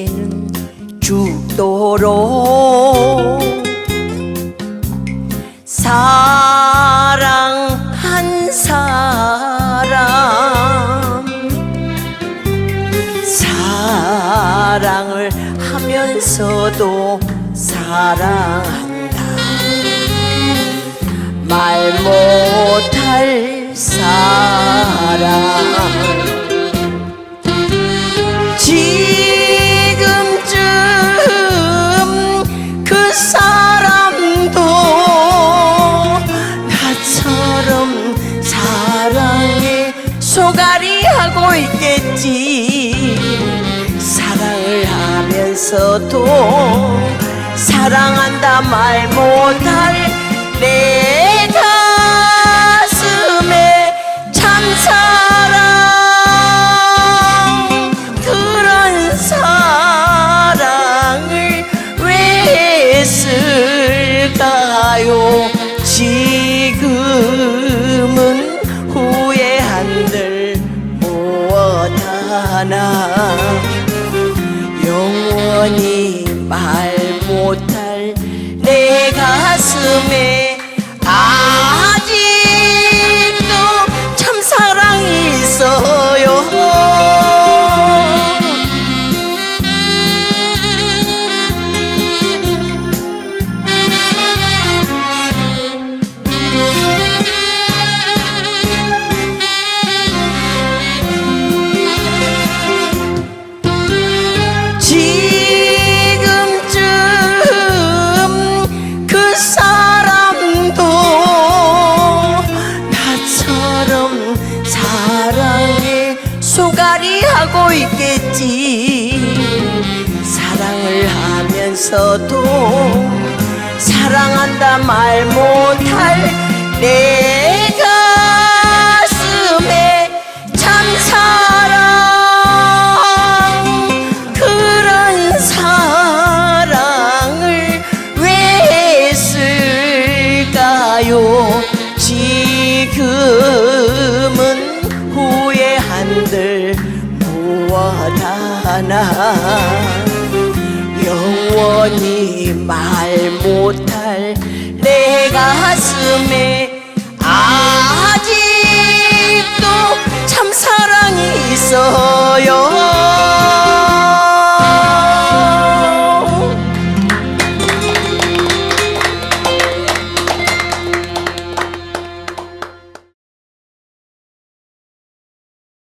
이제는 죽도록 사랑한 사람 사랑을 하면서도 사랑 소갈이 하고 있겠지. 사랑을 하면서도 사랑한다 말 못할 내 가슴에 참사랑. 그런 사랑을 왜 했을까요? 지금 하나. 영원히 말 못할 내 가슴에 있겠지. 사랑을 하면서도 사랑한다 말 못할 내 무엇하나 영원히 말 못할 내 가슴에